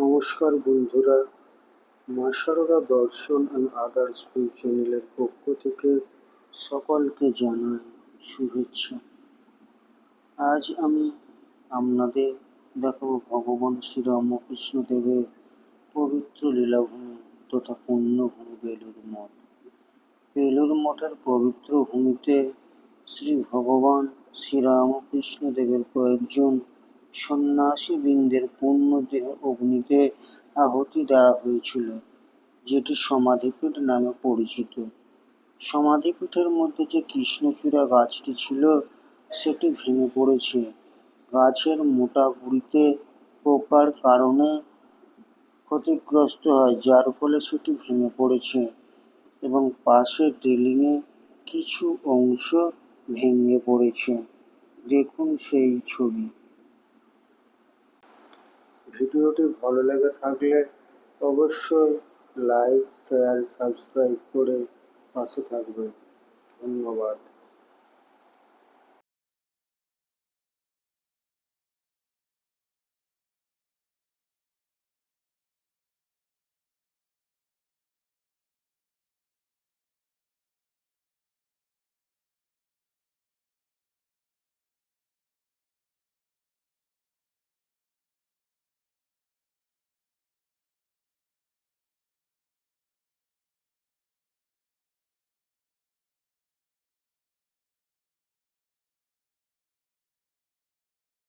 নমস্কার বন্ধুরা, মা সারদা দর্শন অ্যান্ড আদার্স বই চ্যানেলের পক্ষ থেকে সকলকে জানাই শুভেচ্ছা। আজ আমি আপনাদের দেখাবো ভগবান শ্রীরামকৃষ্ণ দেবের পবিত্র লীলাভূমি তথা পুণ্যভূমি বেলুর মঠ। বেলুর মঠের পবিত্র ভূমিতে শ্রী ভগবান শ্রীরামকৃষ্ণ দেবের কয়েকজন সন্ন্যাসী বৃন্দের পূর্ণ দেহ অগ্নিতে আহুতি দেওয়া হয়েছিল, যেটি সমাধিপীঠ নামে পরিচিত। সমাধিপীঠের মধ্যে যে কৃষ্ণচূড়া গাছটি ছিল, সেটি ভেঙে পড়েছে। গাছের মোটা গুড়িতে পোকার কারণে ক্ষতিগ্রস্ত হয়, যার ফলে সেটি ভেঙে পড়েছে এবং পাশের রেলিংয়ে কিছু অংশ ভেঙে পড়েছে। দেখুন সেই ছবি। ভিডিওটি ভালো লেগে থাকলে অবশ্যই লাইক শেয়ার সাবস্ক্রাইব করে পাশে থাকবেন। ধন্যবাদ।